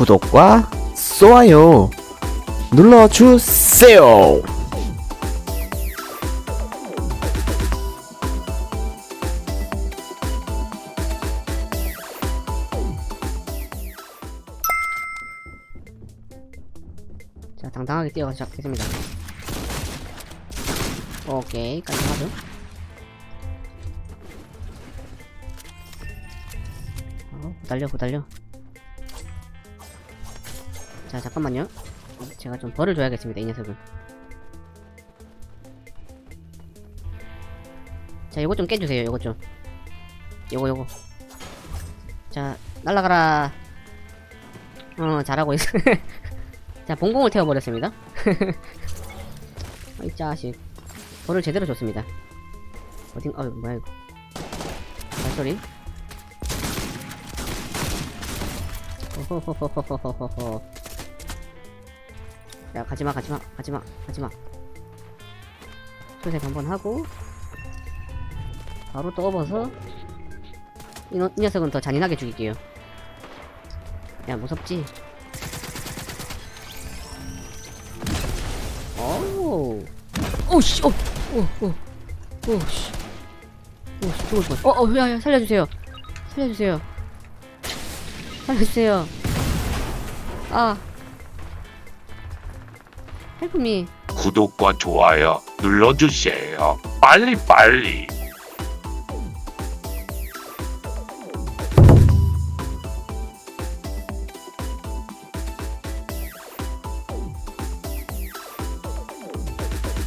구독과 좋아요 눌러주세요. 자, 당당하게 뛰어가 시작했습니다. 오케이, 깔끔하죠? 어, 후달려, 후달려. 자, 잠깐만요. 제가 좀 벌을 줘야겠습니다, 이 녀석은. 자, 요거 좀 깨주세요, 요거 좀. 요거, 요거. 자, 날라가라. 어, 잘하고 있어. 자, 봉공을 태워버렸습니다. 이 자식. 벌을 제대로 줬습니다. 어딘, 어, 뭐야, 이거. 발소리. 호호호호호호호호. 야, 가지마, 가지마, 가지마, 가지마. 수색 한번 하고, 바로 또 업어서, 이, 녀, 이 녀석은 더 잔인하게 죽일게요. 야, 무섭지? 오우. 오씨, 오, 오, 오, 오씨. 오씨, 죽을 뻔. 어, 어, 야, 야, 살려주세요. 살려주세요. 살려주세요. 아. 헬프미. 구독과 좋아요 눌러주세요. 빨리 빨리.